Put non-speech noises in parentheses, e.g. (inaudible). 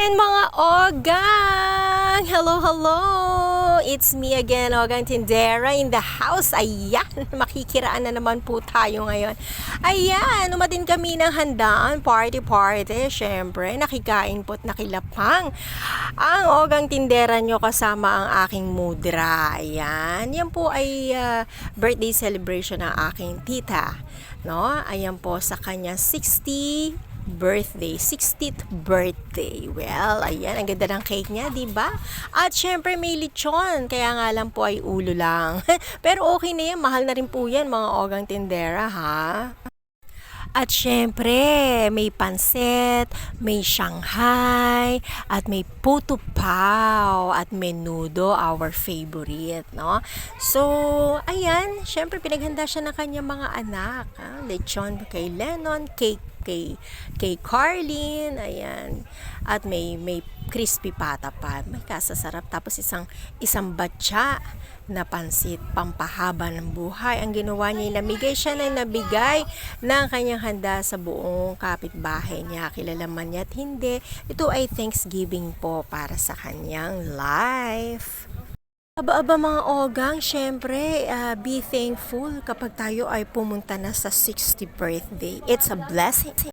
And mga ogang! Hello, hello! It's me again, Ogang Tindera in the house. Ayan, (laughs) makikiraan na naman po tayo ngayon. Ayan, umatin kami ng handaan, party-party. Siyempre, nakikain po't nakilapang. Ang Ogang Tindera nyo kasama ang aking mudra. Ayan, yan po ay ah, birthday celebration ng aking tita. No? Ayan po sa kanya 60 birthday, 60th birthday. Well, ayan, ang ganda ng cake niya, di ba? At syempre may lechon, kaya nga lang po ay ulo lang. (laughs) Pero okay na yan, mahal na rin po yan mga ogang tindera, ha? At syempre, may pansit, may Shanghai, at may puto pao, at menudo, our favorite, no? So, ayan, syempre pinaghanda siya ng kanyang mga anak. Ha? Lechon kay Lennon, cake kay kay Carlin, ayan. At may may crispy pata pa. May kasasarap tapos isang isang batya na pansit pampahaba ng buhay. Ang ginawa niya, namigay siya na nabigay ng kanyang handa sa buong kapitbahay niya. Kilala man niya at hindi. Ito ay Thanksgiving po para sa kanyang life. Aba-aba mga ogang, syempre, ah, be thankful kapag tayo ay pumunta na sa 60th birthday. It's a blessing.